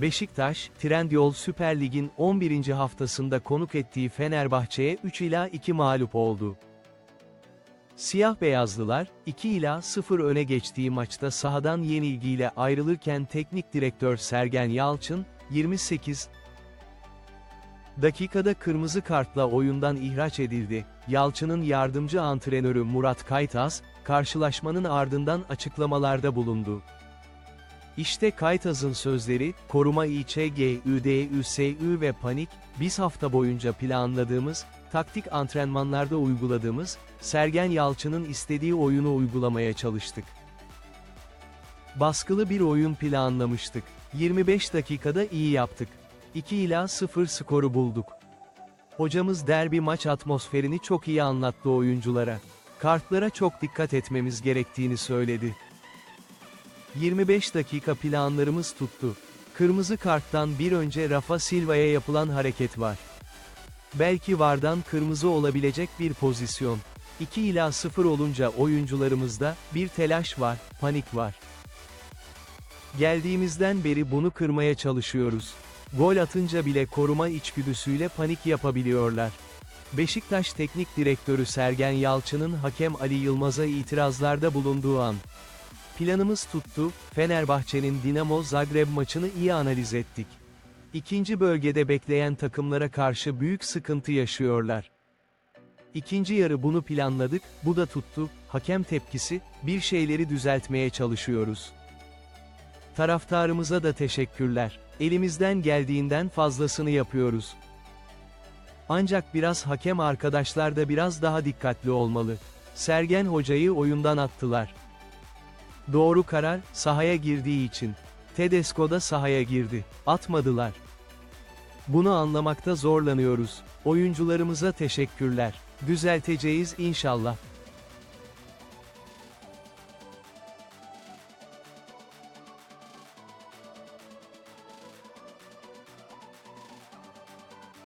Beşiktaş, Trendyol Süper Lig'in 11. haftasında konuk ettiği Fenerbahçe'ye 3 ila 2 mağlup oldu. Siyah beyazlılar, 2 ila 0 öne geçtiği maçta sahadan yenilgiyle ayrılırken teknik direktör Sergen Yalçın, 28 dakikada kırmızı kartla oyundan ihraç edildi. Yalçın'ın yardımcı antrenörü Murat Kaytaz, karşılaşmanın ardından açıklamalarda bulundu. İşte Kaytaz'ın sözleri, koruma İÇG, ÜDÜSÜ ve panik, biz hafta boyunca planladığımız, taktik antrenmanlarda uyguladığımız, Sergen Yalçın'ın istediği oyunu uygulamaya çalıştık. Baskılı bir oyun planlamıştık. 25 dakikada iyi yaptık. 2 ila 0 skoru bulduk. Hocamız derbi maç atmosferini çok iyi anlattı oyunculara. Kartlara çok dikkat etmemiz gerektiğini söyledi. 25 dakika planlarımız tuttu. Kırmızı karttan bir önce Rafa Silva'ya yapılan hareket var. Belki vardan kırmızı olabilecek bir pozisyon. 2 ila 0 olunca oyuncularımızda bir telaş var, panik var. Geldiğimizden beri bunu kırmaya çalışıyoruz. Gol atınca bile koruma içgüdüsüyle panik yapabiliyorlar. Beşiktaş Teknik Direktörü Sergen Yalçın'ın hakem Ali Yılmaz'a itirazlarda bulunduğu an. Planımız tuttu, Fenerbahçe'nin Dinamo Zagreb maçını iyi analiz ettik. İkinci bölgede bekleyen takımlara karşı büyük sıkıntı yaşıyorlar. İkinci yarı bunu planladık, bu da tuttu, hakem tepkisi, bir şeyleri düzeltmeye çalışıyoruz. Taraftarımıza da teşekkürler. Elimizden geldiğinden fazlasını yapıyoruz. Ancak biraz hakem arkadaşlar da biraz daha dikkatli olmalı. Sergen hocayı oyundan attılar. Doğru karar, sahaya girdiği için. Tedesco da sahaya girdi. Atmadılar. Bunu anlamakta zorlanıyoruz. Oyuncularımıza teşekkürler. Düzelteceğiz inşallah.